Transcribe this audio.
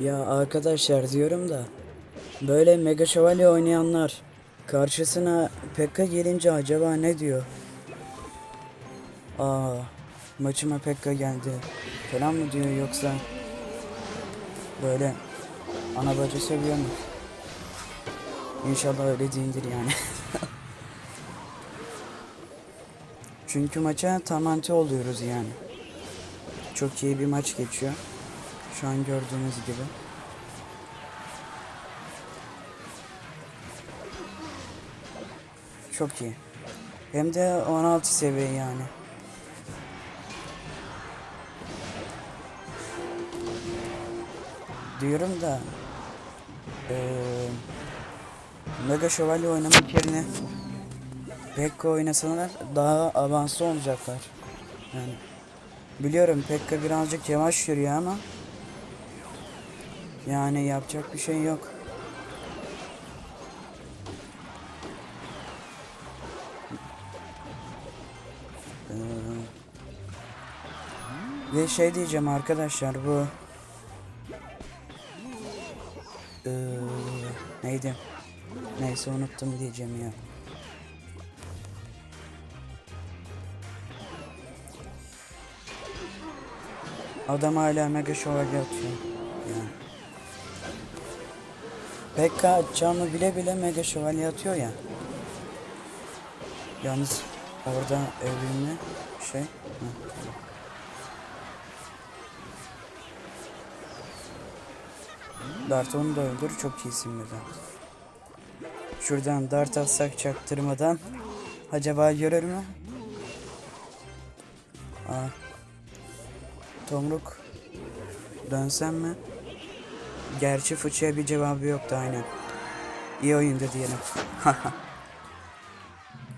Ya arkadaşlar diyorum da böyle Mega Şövalye oynayanlar karşısına Pekka gelince acaba ne diyor? Aa maçıma Pekka geldi falan mı diyor yoksa böyle ana bacı seviyor mu? İnşallah öyle değildir yani. Çünkü maça tam anti oluyoruz yani. Çok iyi bir maç geçiyor. Şu an gördüğünüz gibi. Çok iyi. Hem de 16 seviye yani. Diyorum da eee Mega Şövalye oynamak yerine Pekka oynasalar daha avanslı olacaklar. Yani biliyorum Pekka birazcık yavaş yürüyor ama yani yapacak bir şey yok. Ee, ve şey diyeceğim arkadaşlar bu ee, neydi? Neyse unuttum diyeceğim ya. Adam hala mega şövalye atıyor. Yani. Pekka atacağını bile bile mega şövalye atıyor ya. Yalnız orada evrimli şey. Hı. Dart onu da öldür çok iyisin birden. Şuradan dart atsak çaktırmadan. Acaba görür mü? Aa. Tomruk. Dönsem mi? Gerçi fıçıya bir cevabı yoktu aynen. İyi oyundu diyelim.